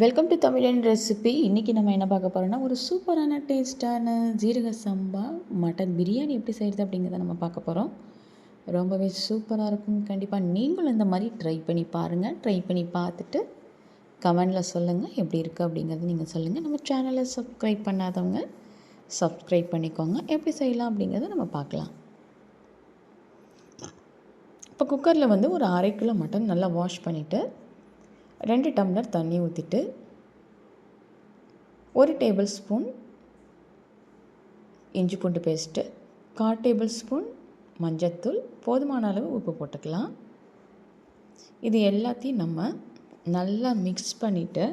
Welcome to தமிழன் recipe இன்றைக்கி நம்ம என்ன பார்க்க போகிறோம்னா ஒரு சூப்பரான டேஸ்ட்டான ஜீரக சம்பா மட்டன் பிரியாணி எப்படி செய்கிறது அப்படிங்கிறத நம்ம பார்க்க போகிறோம் ரொம்பவே சூப்பராக இருக்கும். கண்டிப்பாக நீங்களும் இந்த மாதிரி ட்ரை பண்ணி பாருங்கள் ட்ரை பண்ணி பார்த்துட்டு கமெண்டில் சொல்லுங்கள் எப்படி இருக்குது அப்படிங்கிறத நீங்கள் சொல்லுங்கள் நம்ம சேனலை சப்ஸ்கிரைப் பண்ணாதவங்க சப்ஸ்கிரைப் பண்ணிக்கோங்க. எப்படி செய்யலாம் அப்படிங்கிறத நம்ம பார்க்கலாம். இப்போ குக்கரில் வந்து ஒரு அரை கிலோ மட்டன் நல்லா வாஷ் பண்ணிவிட்டு ரெண்டு டம்ளர் தண்ணி ஊற்றிட்டு ஒரு டேபிள் ஸ்பூன் இஞ்சி பூண்டு பேஸ்ட்டு கால் டேபிள் ஸ்பூன் மஞ்சத்தூள் போதுமான அளவு உப்பு போட்டுக்கலாம். இது எல்லாத்தையும் நம்ம நல்லா மிக்ஸ் பண்ணிவிட்டு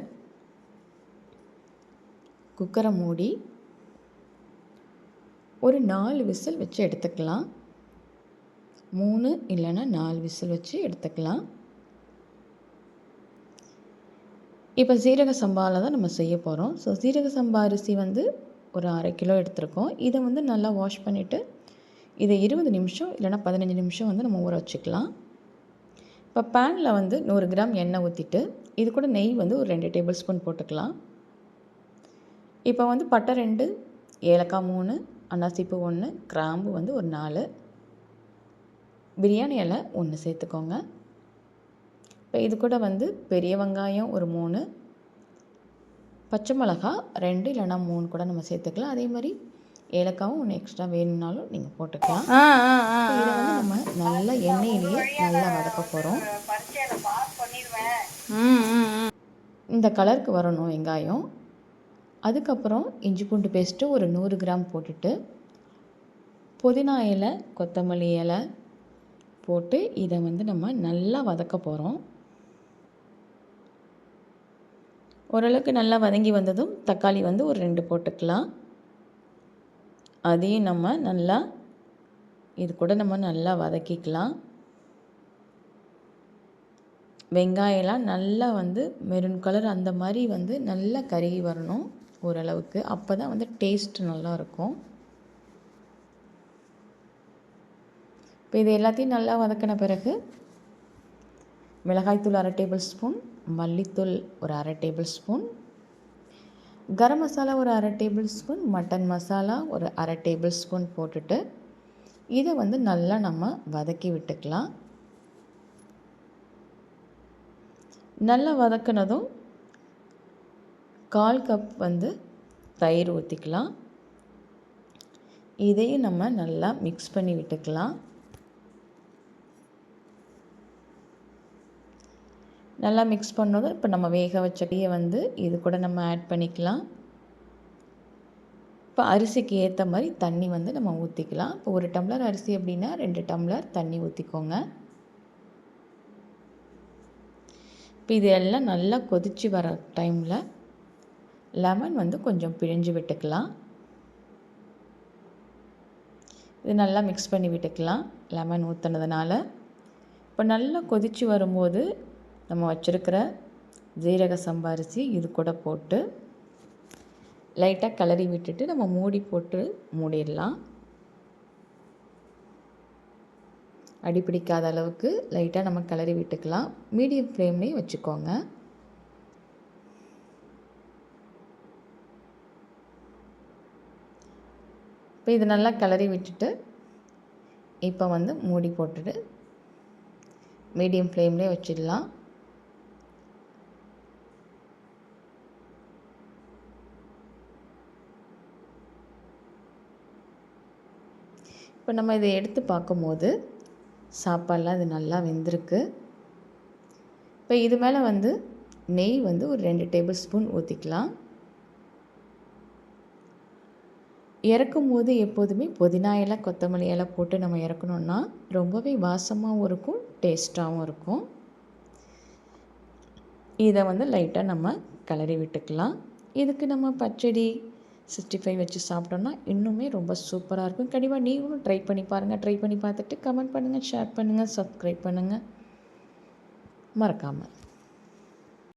குக்கரை மூடி ஒரு நாலு விசில் வச்சு எடுத்துக்கலாம். மூணு இல்லைன்னா நாலு விசில் வச்சு எடுத்துக்கலாம். இப்போ சீரக சம்பாவில் தான் நம்ம செய்ய போகிறோம் ஸோ சீரக சம்பா அரிசி வந்து ஒரு அரை கிலோ எடுத்திருக்கோம். இதை வந்து நல்லா வாஷ் பண்ணிவிட்டு இதை இருபது நிமிஷம் இல்லைனா பதினஞ்சு நிமிஷம் வந்து நம்ம ஊற வச்சுக்கலாம். இப்போ பேனில் வந்து நூறு கிராம் எண்ணெய் ஊற்றிட்டு இது கூட நெய் வந்து ஒரு ரெண்டு டேபிள் ஸ்பூன் போட்டுக்கலாம். இப்போ வந்து பட்டை ரெண்டு ஏலக்காய் மூணு அன்னாசிப்பு ஒன்று கிராம்பு வந்து ஒரு நாலு பிரியாணி இலை ஒன்று சேர்த்துக்கோங்க. இப்போ இது கூட வந்து பெரிய வெங்காயம் ஒரு மூணு பச்சை மிளகா ரெண்டு இல்லைனா மூணு கூட நம்ம சேர்த்துக்கலாம். அதே மாதிரி ஏலக்காவும் ஒன்று எக்ஸ்ட்ரா வேணும்னாலும் நீங்கள் போட்டுக்கலாம். இதை வந்து நம்ம நல்லா எண்ணெயிலேயே நல்லா வதக்க போகிறோம் இந்த கலருக்கு வரணும் வெங்காயம். அதுக்கப்புறம் இஞ்சி பூண்டு பேஸ்ட்டு ஒரு நூறு கிராம் போட்டுட்டு புதினா இலை கொத்தமல்லி இலை போட்டு இதை வந்து நம்ம நல்லா வதக்க போகிறோம் ஓரளவுக்கு நல்லா வதங்கி வந்ததும் தக்காளி வந்து ஒரு ரெண்டு போட்டுக்கலாம். அதையும் நம்ம நல்லா இது கூட நம்ம நல்லா வதக்கிக்கலாம். வெங்காயம்லாம் நல்லா வந்து மெரூன் கலர் அந்த மாதிரி வந்து நல்லா கருகி வரணும் ஓரளவுக்கு. அப்போ தான் வந்து டேஸ்ட் நல்லாயிருக்கும். இப்போ இது எல்லாத்தையும் நல்லா வதக்கின பிறகு மிளகாய்த்தூள் அரை டேபிள் ஸ்பூன் மல்லித்தூள் ஒரு அரை டேபிள் ஸ்பூன். கரம் மசாலா ஒரு அரை டேபிள் ஸ்பூன். மட்டன் மசாலா ஒரு அரை டேபிள் ஸ்பூன் போட்டுட்டு இதை வந்து நல்லா நம்ம வதக்கி விட்டுக்கலாம். நல்லா வதக்கினதும் கால் கப் வந்து தயிர் ஊற்றிக்கலாம் இதையும் நம்ம நல்லா மிக்ஸ் பண்ணி விட்டுக்கலாம். நல்லா மிக்ஸ் பண்ணதும் இப்போ நம்ம வேக வச்ச டீயை வந்து இது கூட நம்ம ஆட் பண்ணிக்கலாம். இப்போ அரிசிக்கு ஏற்ற மாதிரி தண்ணி வந்து நம்ம ஊற்றிக்கலாம் இப்போ ஒரு டம்ளர் அரிசி அப்படின்னா ரெண்டு டம்ளர் தண்ணி ஊற்றிக்கோங்க இப்போ இது எல்லாம் நல்லா கொதித்து வர டைமில் லெமன் வந்து கொஞ்சம் பிழிஞ்சு விட்டுக்கலாம். இது நல்லா மிக்ஸ் பண்ணி விட்டுக்கலாம். லெமன் ஊற்றுனதுனால இப்போ நல்லா கொதித்து வரும்போது நம்ம வச்சுருக்கிற ஜீரக சம்பாரிசி இது கூட போட்டு லைட்டாக கிளறி விட்டுட்டு நம்ம மூடி போட்டு மூடிடலாம். அடிப்பிடிக்காத அளவுக்கு லைட்டாக நம்ம கிளறி விட்டுக்கலாம். மீடியம் ஃப்ளேம்லேயும் வச்சுக்கோங்க. இப்போ இது நல்லா கிளறி விட்டுட்டு இப்போ வந்து மூடி போட்டுட்டு மீடியம் ஃப்ளேம்லேயே வச்சிடலாம். இப்போ நம்ம இதை எடுத்து பார்க்கும்போது சாப்பாடெலாம் இது நல்லா வெந்திருக்கு. இப்போ இது மேலே வந்து நெய் வந்து ஒரு ரெண்டு டேபிள் ஸ்பூன் ஊற்றிக்கலாம் இறக்கும் போது எப்போதுமே புதினா இலை கொத்தமல்லி இலை போட்டு நம்ம இறக்கணுன்னா ரொம்பவே வாசமாகவும் இருக்கும் டேஸ்ட்டாகவும் இருக்கும். இதை வந்து லைட்டாக நம்ம கிளறி விட்டுக்கலாம். இதுக்கு நம்ம பச்சடி சிக்ஸ்டி ஃபைவ் வச்சு சாப்பிட்டோன்னா இன்னுமே ரொம்ப சூப்பராக இருக்கும். கண்டிப்பாக நீங்களும் ட்ரை பண்ணி பாருங்கள் ட்ரை பண்ணி பார்த்துட்டு கமெண்ட் பண்ணுங்கள் ஷேர் பண்ணுங்கள் சப்ஸ்கிரைப் பண்ணுங்கள் மறக்காமல்